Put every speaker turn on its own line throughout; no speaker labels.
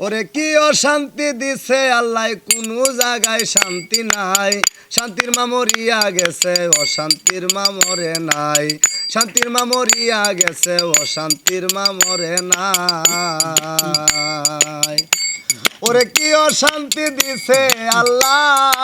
ওরে কি অশান্তি দিছে আল্লাহ, কোনো জায়গায় শান্তি নাই। শান্তির মামরিয়া গেছে, অশান্তির মামরে নাই। শান্তির মামরিয়া গেছে, অশান্তির মামরে নাই। ওরে কি অশান্তি দিছে আল্লাহ।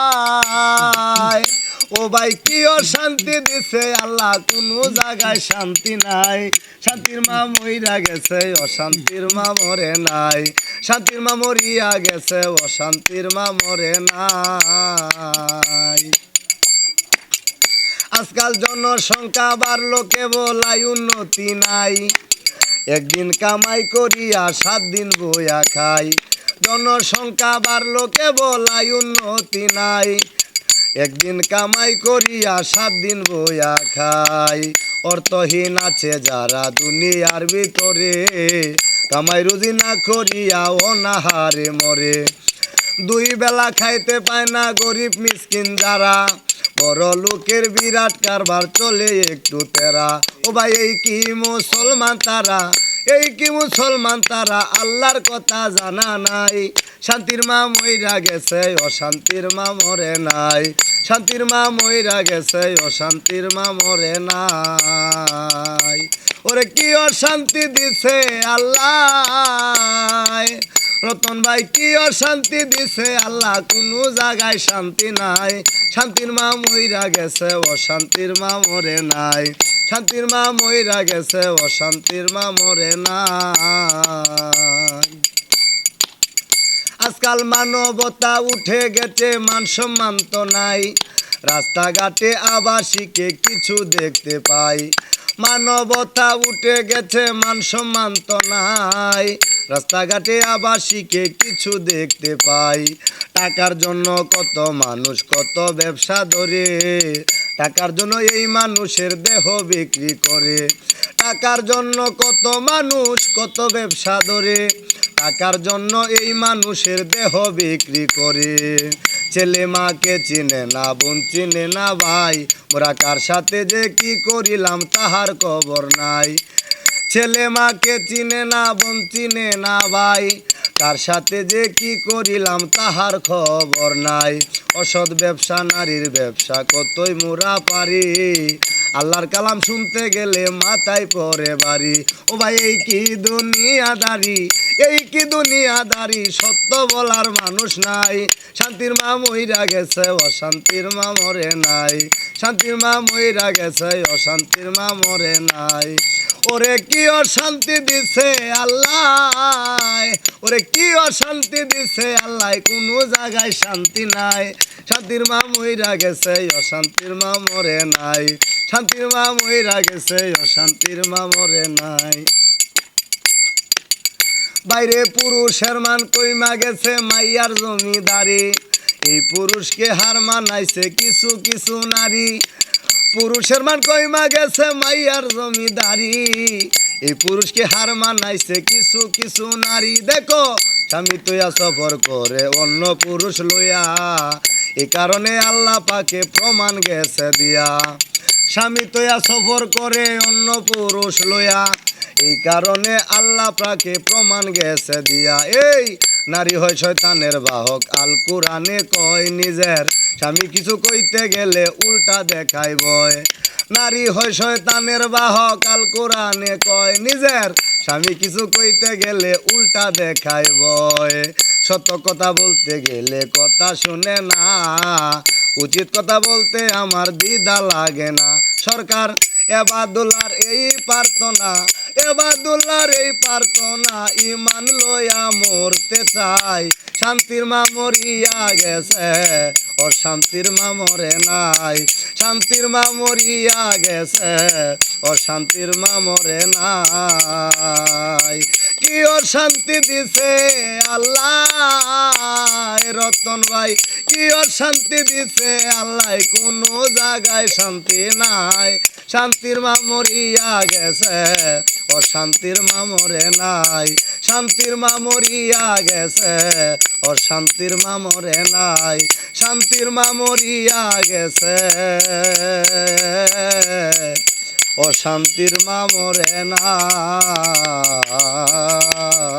ও ভাই, কি অশান্তি দিছে আল্লাহ, কোনো জায়গায় শান্তি নাই। শান্তির মা মইরা গেছে, অশান্তির মা মরে নাই। শান্তির মা মরিয়া গেছে, অশান্তির মা মরে নাই। আজকাল জনসংখ্যা বাড়লো কেবলাই উন্নতি নাই। একদিন কামাই করিয়া, সাত দিন বইয়া খাই। জনসংখ্যা বাড়লো কেবলাই উন্নতি নাই। একদিন কামাই করিয়া, সাত দিন বইয়া খাই। অর্থহীন আছে যারা দুনিয়ার ভিতরে। কামাই রুজি না করিয়া অনাহারে মরে। দুই বেলা খাইতে পায় না গরিব মিসকিন যারা। বড় লোকের বিরাট কারবার চলে একটু তেরা। ও ভাই, এই কি মুসলমান তারা? এই কি মুসলমান, তারা আল্লাহর কথা জানা নাই। শান্তির মা মইরা গেছে, অশান্তির মা মরে নাই। শান্তির মা মইরা গেছে, অশান্তির মা মরে নাই। ওরে কি অশান্তি দিছে আল্লাহ? রতন ভাই, কি অশান্তি দিছে আল্লাহ? কোনো জায়গায় শান্তি নাই। শান্তির মা মইরা গেছে, অশান্তির মা মরে নাই। শান্তির মা মইরা গেছে, অশান্তির মা মরে না আজকাল মানবতা উঠে গেছে, মান সম্মান তো নাই। রাস্তাঘাটে আবাসিকে কিছু দেখতে পাই। মানবতা উঠে গেছে, মান সম্মান তো নাই। রাস্তাঘাটে আবাসিকে কিছু দেখতে পাই। টাকার জন্য কত মানুষ কত ব্যবসা ধরে। টাকার জন্য এই মানুষের দেহ বিক্রি করে। টাকার জন্য কত মানুষ, কত ব্যবসা ধরে। টাকার জন্য এই মানুষের দেহ বিক্রি করে। ছেলে মাকে চিনে না, বোন চিনে না ভাই। মোরা কার সাথে যে কি করিলাম তাহার খবর নাই। ছেলে মাকে চিনে না, বোন চিনে না ভাই। কার সাথে যে কি করিলাম তাহার খবর নাই। অসৎ ব্যবসা, নারীর ব্যবসা, কতই মোরা পারি। আল্লাহর কালাম শুনতে গেলে মাথায় পরে বাড়ি। ও ভাই, এই কি দুনিয়াদারি? এই কি দুনিয়াদারি? সত্য বলার মানুষ নাই। শান্তির মা মইরা গেছে, অশান্তির মা মরে নাই। শান্তির মা মইরা গেছে, অশান্তির মা মরে নাই। ওরে কি অশান্তি দিছে আল্লাহ? ওরে কি অশান্তি দিছে আল্লাহ, কোনো জায়গায় শান্তি নাই। শান্তির মা মইরা গেছে, অশান্তির মা মরে নাই। শান্তির মা মইরা গেছে, অশান্তির মা মরে নাই। বাইরে পুরুষের মান কইমা গেছে মাইয়ার জমিদারি। এই পুরুষকে হার মানাইছে কিছু কিছু নারী। পুরুষের মান কইমা গেছে মাইয়ার জমিদারি। এই পুরুষকে হার মানাইছে কিছু কিছু নারী। দেখো, স্বামী তুইয়া সফর করে অন্য পুরুষ লইয়া। এই কারণে আল্লাহ পাকে প্রমাণ গেছে দিয়া। স্বামী তোয়া সফর করে অন্য পুরুষ লইয়া। এই কারণে আল্লাহ প্রাকে প্রমাণ গেছে দিয়া। এই নারী হয় শয়তানের বাহক। আল কোরআনে কয় নিজের, স্বামী কিছু কইতে গেলে উল্টা দেখাই বয় নারী হয় শয়তানের বাহক, আল কোরআনে কয়, নিজের স্বামী কিছু কইতে গেলে উল্টা দেখায় বয় সত্য কথা বলতে গেলে কথা শুনে না, উচিত কথা বলতে আমার দ্বিধা লাগে না। সরকার এবার দোলার এই প্রার্থনা এবাদুল্লার এই প্রার্থনা ইমান লইয়া মরতে চাই। শান্তির মা মরিয়া গেছে ও শান্তির মা মরে নাই। শান্তির মা মরিয়া গেছে ও শান্তির মা মরে নাই। কি ও শান্তি দিছে আল্লাহ রতন ভাই। কি ও শান্তি দিছে আল্লাহ কোনো জায়গায় শান্তি নাই। শান্তির মা মরিয়া গেছে ও মামরে নাই, শান্তির মামরিয়া গেছে। অশান্তির মামরে নাই, শান্তির মামরিয়া গেছে। অশান্তির মামরে না নাই।